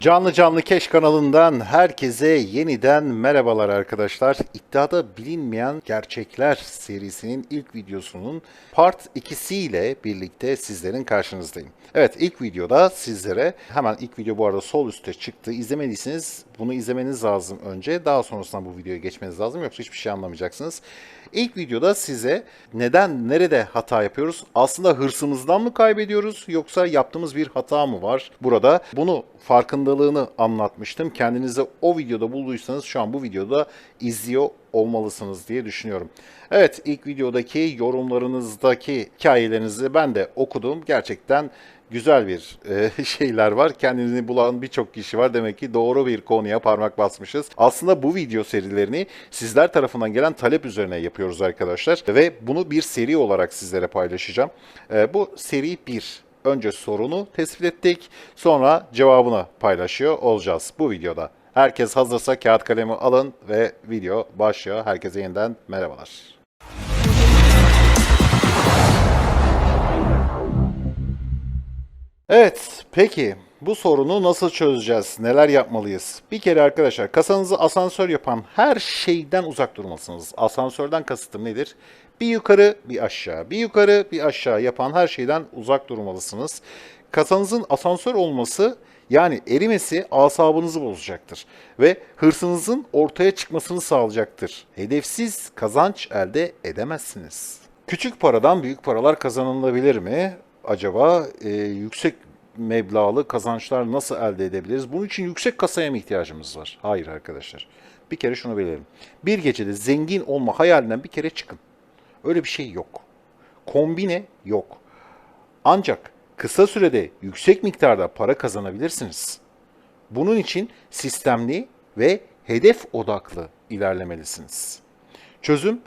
Canlı Canlı Keş kanalından herkese yeniden merhabalar arkadaşlar. İddiada bilinmeyen gerçekler serisinin ilk videosunun part 2'si ile birlikte sizlerin karşınızdayım. Evet ilk videoda sizlere hemen ilk video bu arada sol üstte çıktı. İzlemediyseniz bunu izlemeniz lazım önce. Daha sonrasında bu videoya geçmeniz lazım yoksa hiçbir şey anlamayacaksınız. İlk videoda size neden, nerede hata yapıyoruz? Aslında hırsımızdan mı kaybediyoruz yoksa yaptığımız bir hata mı var burada? Bunu farkındalığını anlatmıştım. Kendinize o videoda bulduysanız şu an bu videoda izliyor olmalısınız diye düşünüyorum. Evet ilk videodaki yorumlarınızdaki hikayelerinizi ben de okudum. Gerçekten güzel bir e, şeyler var. Kendini bulan birçok kişi var. Demek ki doğru bir konuya parmak basmışız. Aslında bu video serilerini sizler tarafından gelen talep üzerine yapıyoruz arkadaşlar. Ve bunu bir seri olarak sizlere paylaşacağım. E, bu seri 1. Önce sorunu tespit ettik. Sonra cevabını paylaşıyor olacağız bu videoda. Herkes hazırsa kağıt kalemi alın ve video başlıyor. Herkese yeniden merhabalar. Evet, peki bu sorunu nasıl çözeceğiz? Neler yapmalıyız? Bir kere arkadaşlar kasanızı asansör yapan her şeyden uzak durmalısınız. Asansörden kasıtım nedir? Bir yukarı, bir aşağı, bir yukarı, bir aşağı yapan her şeyden uzak durmalısınız. Kasanızın asansör olması yani erimesi asabınızı bozacaktır ve hırsınızın ortaya çıkmasını sağlayacaktır. Hedefsiz kazanç elde edemezsiniz. Küçük paradan büyük paralar kazanılabilir mi? Acaba e, yüksek meblağlı kazançlar nasıl elde edebiliriz? Bunun için yüksek kasaya mı ihtiyacımız var? Hayır arkadaşlar. Bir kere şunu bilelim. Bir gecede zengin olma hayalinden bir kere çıkın. Öyle bir şey yok. Kombine yok. Ancak kısa sürede yüksek miktarda para kazanabilirsiniz. Bunun için sistemli ve hedef odaklı ilerlemelisiniz. Çözüm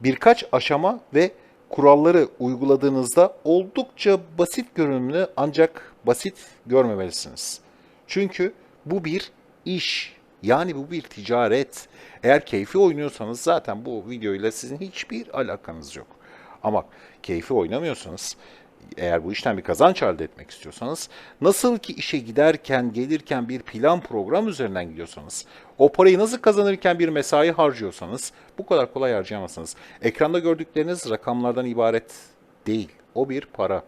birkaç aşama ve kuralları uyguladığınızda oldukça basit görünümlü ancak basit görmemelisiniz. Çünkü bu bir iş. Yani bu bir ticaret. Eğer keyfi oynuyorsanız zaten bu videoyla sizin hiçbir alakanız yok. Ama keyfi oynamıyorsanız, eğer bu işten bir kazanç elde etmek istiyorsanız, nasıl ki işe giderken, gelirken bir plan program üzerinden gidiyorsanız, o parayı nasıl kazanırken bir mesai harcıyorsanız, bu kadar kolay harcayamazsınız. Ekranda gördükleriniz rakamlardan ibaret değil. O bir para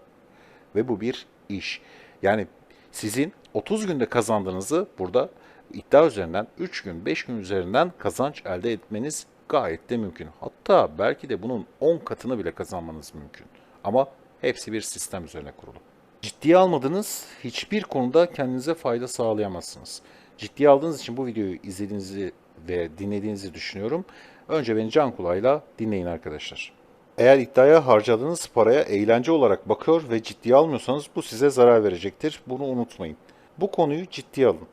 ve bu bir iş. Yani sizin 30 günde kazandığınızı burada iddia üzerinden 3 gün, 5 gün üzerinden kazanç elde etmeniz gayet de mümkün. Hatta belki de bunun 10 katını bile kazanmanız mümkün. Ama hepsi bir sistem üzerine kurulu. Ciddiye almadığınız hiçbir konuda kendinize fayda sağlayamazsınız. Ciddiye aldığınız için bu videoyu izlediğinizi ve dinlediğinizi düşünüyorum. Önce beni can kulağıyla dinleyin arkadaşlar. Eğer iddiaya harcadığınız paraya eğlence olarak bakıyor ve ciddiye almıyorsanız bu size zarar verecektir. Bunu unutmayın. Bu konuyu ciddiye alın.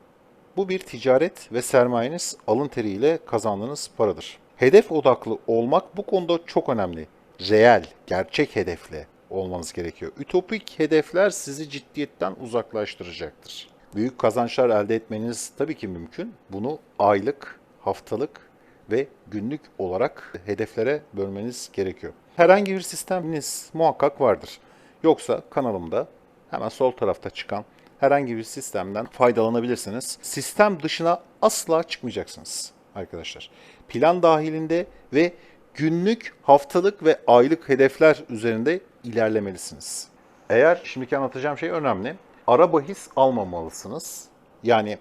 Bu bir ticaret ve sermayeniz alın teriyle kazandığınız paradır. Hedef odaklı olmak bu konuda çok önemli. Reel, gerçek hedefle olmanız gerekiyor. Ütopik hedefler sizi ciddiyetten uzaklaştıracaktır. Büyük kazançlar elde etmeniz tabii ki mümkün. Bunu aylık, haftalık ve günlük olarak hedeflere bölmeniz gerekiyor. Herhangi bir sisteminiz muhakkak vardır. Yoksa kanalımda hemen sol tarafta çıkan herhangi bir sistemden faydalanabilirsiniz. Sistem dışına asla çıkmayacaksınız arkadaşlar. Plan dahilinde ve günlük, haftalık ve aylık hedefler üzerinde ilerlemelisiniz. Eğer şimdiki anlatacağım şey önemli. Ara bahis almamalısınız. Yani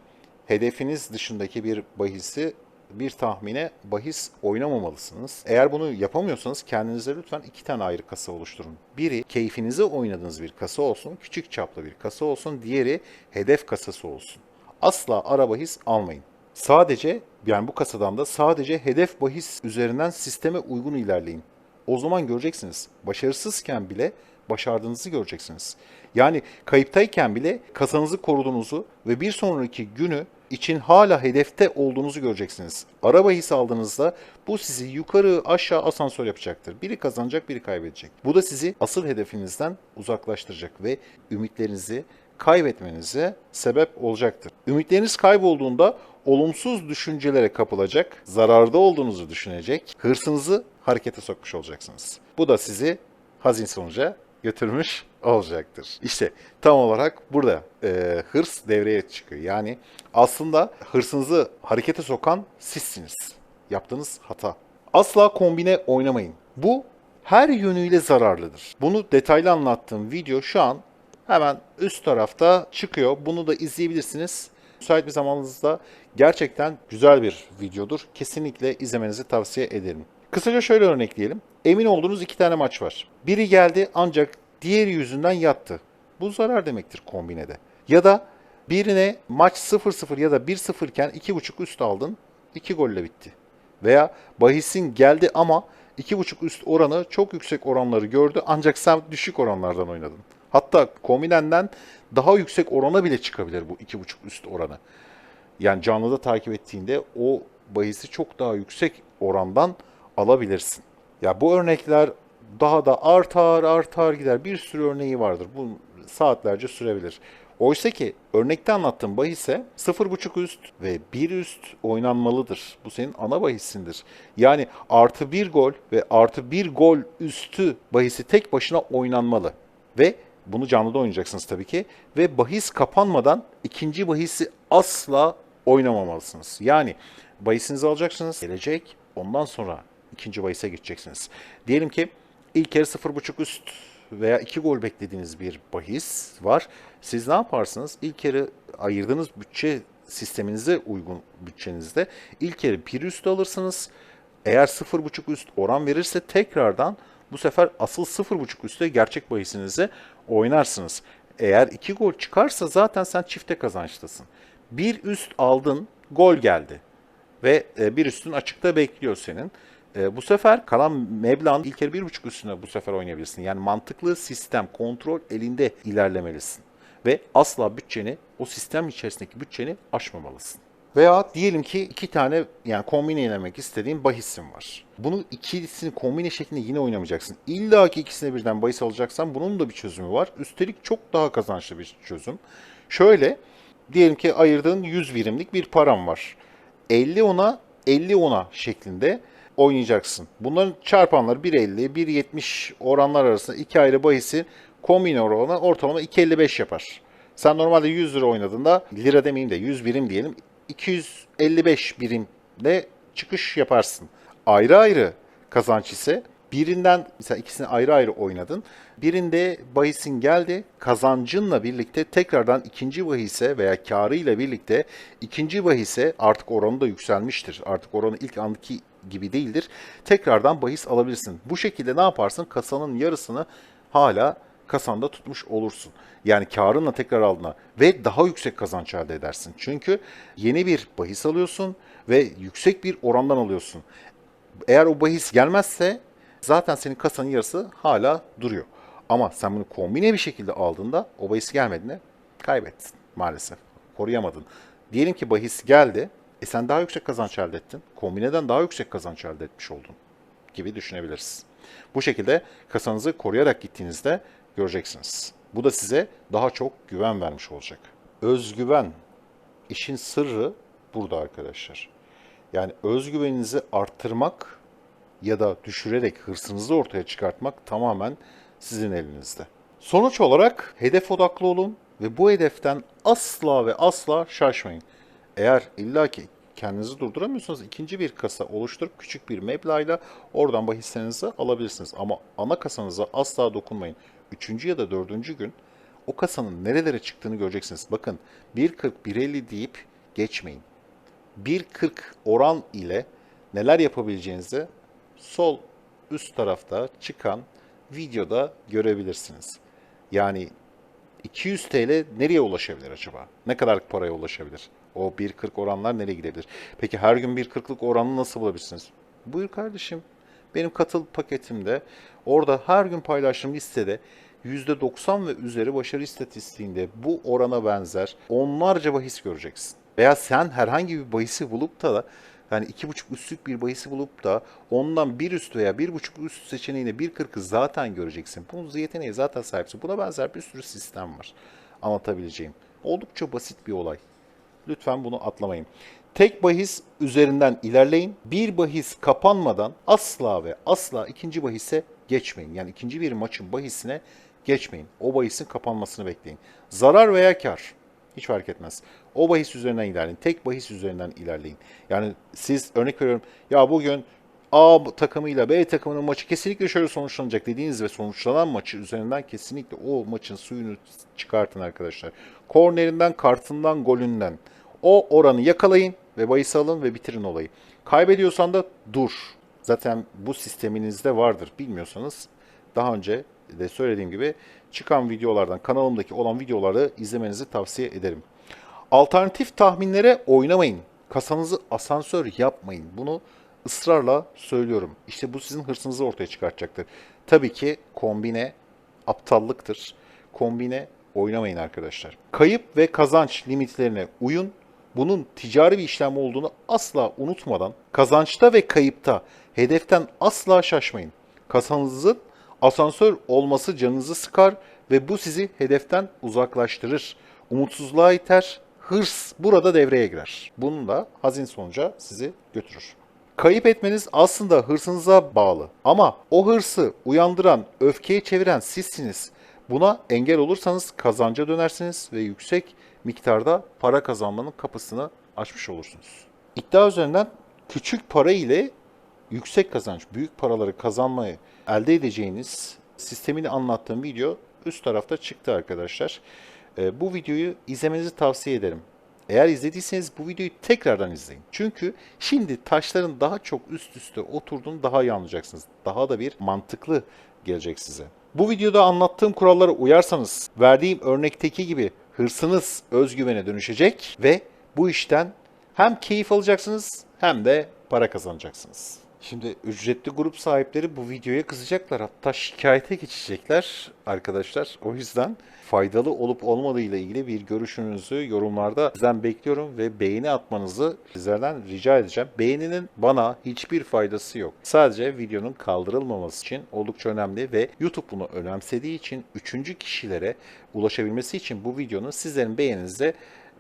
hedefiniz dışındaki bir bahisi bir tahmine bahis oynamamalısınız. Eğer bunu yapamıyorsanız kendinize lütfen iki tane ayrı kasa oluşturun. Biri keyfinize oynadığınız bir kasa olsun, küçük çaplı bir kasa olsun. Diğeri hedef kasası olsun. Asla ara bahis almayın. Sadece yani bu kasadan da sadece hedef bahis üzerinden sisteme uygun ilerleyin. O zaman göreceksiniz. Başarısızken bile başardığınızı göreceksiniz. Yani kayıptayken bile kasanızı koruduğunuzu ve bir sonraki günü için hala hedefte olduğunuzu göreceksiniz. Araba hisse aldığınızda bu sizi yukarı aşağı asansör yapacaktır. Biri kazanacak, biri kaybedecek. Bu da sizi asıl hedefinizden uzaklaştıracak ve ümitlerinizi kaybetmenize sebep olacaktır. Ümitleriniz kaybolduğunda olumsuz düşüncelere kapılacak, zararda olduğunuzu düşünecek, hırsınızı harekete sokmuş olacaksınız. Bu da sizi hazin sonuca götürmüş olacaktır. İşte tam olarak burada e, hırs devreye çıkıyor. Yani aslında hırsınızı harekete sokan sizsiniz. Yaptığınız hata. Asla kombine oynamayın. Bu her yönüyle zararlıdır. Bunu detaylı anlattığım video şu an hemen üst tarafta çıkıyor. Bunu da izleyebilirsiniz. Müsait bir zamanınızda gerçekten güzel bir videodur. Kesinlikle izlemenizi tavsiye ederim. Kısaca şöyle örnekleyelim. Emin olduğunuz iki tane maç var. Biri geldi ancak diğeri yüzünden yattı. Bu zarar demektir kombinede. Ya da birine maç 0-0 ya da 1-0 iken 2.5 üst aldın. 2 golle bitti. Veya bahisin geldi ama 2.5 üst oranı çok yüksek oranları gördü ancak sen düşük oranlardan oynadın. Hatta kombinenden daha yüksek orana bile çıkabilir bu 2.5 üst oranı. Yani canlıda takip ettiğinde o bahisi çok daha yüksek orandan alabilirsin. Ya bu örnekler daha da artar artar gider. Bir sürü örneği vardır. Bu saatlerce sürebilir. Oysa ki örnekte anlattığım bahise 0.5 üst ve 1 üst oynanmalıdır. Bu senin ana bahisindir. Yani artı 1 gol ve artı 1 gol üstü bahisi tek başına oynanmalı. Ve bunu canlıda oynayacaksınız tabii ki. Ve bahis kapanmadan ikinci bahisi asla oynamamalısınız. Yani bahisinizi alacaksınız. Gelecek. Ondan sonra ikinci bahise geçeceksiniz. Diyelim ki ilk yarı 0.5 üst veya 2 gol beklediğiniz bir bahis var. Siz ne yaparsınız? İlk yarı ayırdığınız bütçe sisteminize uygun bütçenizde ilk yarı 1 üst alırsınız. Eğer 0.5 üst oran verirse tekrardan bu sefer asıl 0.5 üstte gerçek bahisinizi oynarsınız. Eğer 2 gol çıkarsa zaten sen çifte kazançtasın. Bir üst aldın, gol geldi ve e, bir üstün açıkta bekliyor senin. E, bu sefer kalan meblağın ilk yarı bir buçuk üstüne bu sefer oynayabilirsin. Yani mantıklı sistem, kontrol elinde ilerlemelisin. Ve asla bütçeni, o sistem içerisindeki bütçeni aşmamalısın. Veya diyelim ki iki tane yani kombine oynamak istediğin bahisin var. Bunu ikisini kombine şeklinde yine oynamayacaksın. İlla ki ikisine birden bahis alacaksan bunun da bir çözümü var. Üstelik çok daha kazançlı bir çözüm. Şöyle diyelim ki ayırdığın 100 birimlik bir param var. 50 ona 50 ona şeklinde oynayacaksın. Bunların çarpanları 1.50, 1.70 oranlar arasında iki ayrı bahisi kombine oranı ortalama 2.55 yapar. Sen normalde 100 lira oynadığında lira demeyeyim de 100 birim diyelim 255 birimle çıkış yaparsın. Ayrı ayrı kazanç ise birinden mesela ikisini ayrı ayrı oynadın. Birinde bahisin geldi. Kazancınla birlikte tekrardan ikinci bahise veya karıyla birlikte ikinci bahise artık oranı da yükselmiştir. Artık oranı ilk andaki gibi değildir. Tekrardan bahis alabilirsin. Bu şekilde ne yaparsın? Kasanın yarısını hala kasanda tutmuş olursun. Yani karınla tekrar aldığına ve daha yüksek kazanç elde edersin. Çünkü yeni bir bahis alıyorsun ve yüksek bir orandan alıyorsun. Eğer o bahis gelmezse zaten senin kasanın yarısı hala duruyor. Ama sen bunu kombine bir şekilde aldığında o bahis gelmediğinde kaybettin maalesef. Koruyamadın. Diyelim ki bahis geldi. E sen daha yüksek kazanç elde ettin. Kombineden daha yüksek kazanç elde etmiş oldun gibi düşünebiliriz. Bu şekilde kasanızı koruyarak gittiğinizde göreceksiniz. Bu da size daha çok güven vermiş olacak. Özgüven, işin sırrı burada arkadaşlar. Yani özgüveninizi arttırmak ya da düşürerek hırsınızı ortaya çıkartmak tamamen sizin elinizde. Sonuç olarak hedef odaklı olun ve bu hedeften asla ve asla şaşmayın. Eğer illaki kendinizi durduramıyorsanız ikinci bir kasa oluşturup küçük bir meblağla oradan bahislerinizi alabilirsiniz. Ama ana kasanıza asla dokunmayın. Üçüncü ya da dördüncü gün o kasanın nerelere çıktığını göreceksiniz. Bakın 1.40, 1.50 deyip geçmeyin. 1.40 oran ile neler yapabileceğinizi sol üst tarafta çıkan videoda görebilirsiniz. Yani 200 TL nereye ulaşabilir acaba? Ne kadar paraya ulaşabilir? O 1.40 oranlar nereye gidebilir? Peki her gün 1.40'lık oranı nasıl bulabilirsiniz? Buyur kardeşim. Benim katıl paketimde orada her gün paylaştığım listede %90 ve üzeri başarı istatistiğinde bu orana benzer onlarca bahis göreceksin. Veya sen herhangi bir bahisi bulup da yani iki buçuk üstlük bir bahisi bulup da ondan bir üst veya bir buçuk üst seçeneğine bir kırkı zaten göreceksin. Bunun yeteneğe zaten sahipsin. Buna benzer bir sürü sistem var anlatabileceğim. Oldukça basit bir olay. Lütfen bunu atlamayın. Tek bahis üzerinden ilerleyin. Bir bahis kapanmadan asla ve asla ikinci bahise geçmeyin. Yani ikinci bir maçın bahisine geçmeyin. O bahisin kapanmasını bekleyin. Zarar veya kar hiç fark etmez. O bahis üzerinden ilerleyin. Tek bahis üzerinden ilerleyin. Yani siz örnek veriyorum ya bugün A takımıyla B takımının maçı kesinlikle şöyle sonuçlanacak dediğiniz ve sonuçlanan maçı üzerinden kesinlikle o maçın suyunu çıkartın arkadaşlar. Kornerinden, kartından, golünden. O oranı yakalayın ve bahis alın ve bitirin olayı. Kaybediyorsan da dur. Zaten bu sisteminizde vardır. Bilmiyorsanız daha önce de söylediğim gibi çıkan videolardan, kanalımdaki olan videoları izlemenizi tavsiye ederim. Alternatif tahminlere oynamayın. Kasanızı asansör yapmayın. Bunu ısrarla söylüyorum. İşte bu sizin hırsınızı ortaya çıkartacaktır. Tabii ki kombine aptallıktır. Kombine oynamayın arkadaşlar. Kayıp ve kazanç limitlerine uyun. Bunun ticari bir işlem olduğunu asla unutmadan kazançta ve kayıpta hedeften asla şaşmayın. Kasanızın asansör olması canınızı sıkar ve bu sizi hedeften uzaklaştırır. Umutsuzluğa iter, hırs burada devreye girer. Bunun da hazin sonuca sizi götürür. Kayıp etmeniz aslında hırsınıza bağlı. Ama o hırsı uyandıran, öfkeye çeviren sizsiniz. Buna engel olursanız kazanca dönersiniz ve yüksek miktarda para kazanmanın kapısını açmış olursunuz. İddia üzerinden küçük para ile yüksek kazanç, büyük paraları kazanmayı elde edeceğiniz sistemini anlattığım video üst tarafta çıktı arkadaşlar. Ee, bu videoyu izlemenizi tavsiye ederim. Eğer izlediyseniz bu videoyu tekrardan izleyin. Çünkü şimdi taşların daha çok üst üste oturduğunu daha iyi anlayacaksınız. Daha da bir mantıklı gelecek size. Bu videoda anlattığım kurallara uyarsanız verdiğim örnekteki gibi hırsınız özgüvene dönüşecek ve bu işten hem keyif alacaksınız hem de para kazanacaksınız. Şimdi ücretli grup sahipleri bu videoya kızacaklar. Hatta şikayete geçecekler arkadaşlar. O yüzden faydalı olup olmadığı ile ilgili bir görüşünüzü yorumlarda sizden bekliyorum ve beğeni atmanızı sizlerden rica edeceğim. Beğeninin bana hiçbir faydası yok. Sadece videonun kaldırılmaması için oldukça önemli ve YouTube bunu önemsediği için üçüncü kişilere ulaşabilmesi için bu videonun sizlerin beğeninize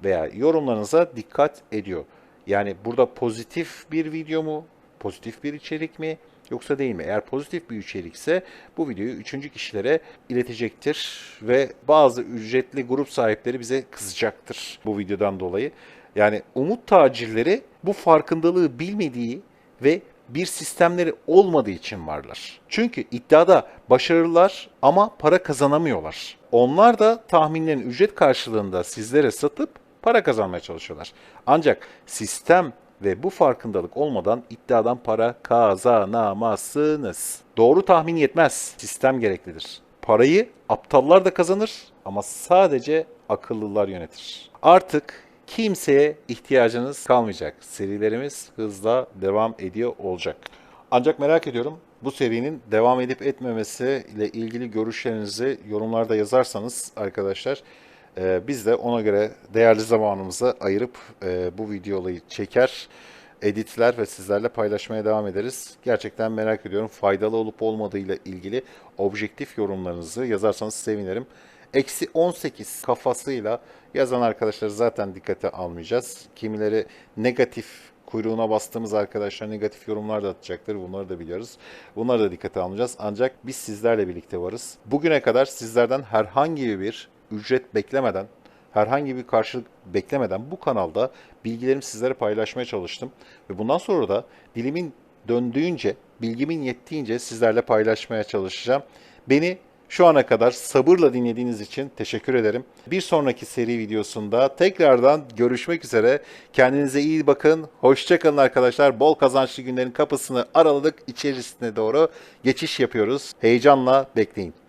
veya yorumlarınıza dikkat ediyor. Yani burada pozitif bir video mu, pozitif bir içerik mi yoksa değil mi? Eğer pozitif bir içerikse bu videoyu üçüncü kişilere iletecektir ve bazı ücretli grup sahipleri bize kızacaktır bu videodan dolayı. Yani umut tacirleri bu farkındalığı bilmediği ve bir sistemleri olmadığı için varlar. Çünkü iddiada başarılılar ama para kazanamıyorlar. Onlar da tahminlerin ücret karşılığında sizlere satıp para kazanmaya çalışıyorlar. Ancak sistem ve bu farkındalık olmadan iddiadan para kazanamazsınız. Doğru tahmin yetmez. Sistem gereklidir. Parayı aptallar da kazanır ama sadece akıllılar yönetir. Artık kimseye ihtiyacınız kalmayacak. Serilerimiz hızla devam ediyor olacak. Ancak merak ediyorum bu serinin devam edip etmemesi ile ilgili görüşlerinizi yorumlarda yazarsanız arkadaşlar ee, biz de ona göre değerli zamanımızı ayırıp e, bu videoyu çeker, editler ve sizlerle paylaşmaya devam ederiz. Gerçekten merak ediyorum faydalı olup olmadığıyla ilgili objektif yorumlarınızı yazarsanız sevinirim. Eksi 18 kafasıyla yazan arkadaşları zaten dikkate almayacağız. Kimileri negatif kuyruğuna bastığımız arkadaşlar negatif yorumlar da atacaktır. Bunları da biliyoruz. Bunları da dikkate almayacağız. Ancak biz sizlerle birlikte varız. Bugüne kadar sizlerden herhangi bir ücret beklemeden, herhangi bir karşılık beklemeden bu kanalda bilgilerimi sizlere paylaşmaya çalıştım. Ve bundan sonra da dilimin döndüğünce, bilgimin yettiğince sizlerle paylaşmaya çalışacağım. Beni şu ana kadar sabırla dinlediğiniz için teşekkür ederim. Bir sonraki seri videosunda tekrardan görüşmek üzere. Kendinize iyi bakın. Hoşçakalın arkadaşlar. Bol kazançlı günlerin kapısını araladık. içerisine doğru geçiş yapıyoruz. Heyecanla bekleyin.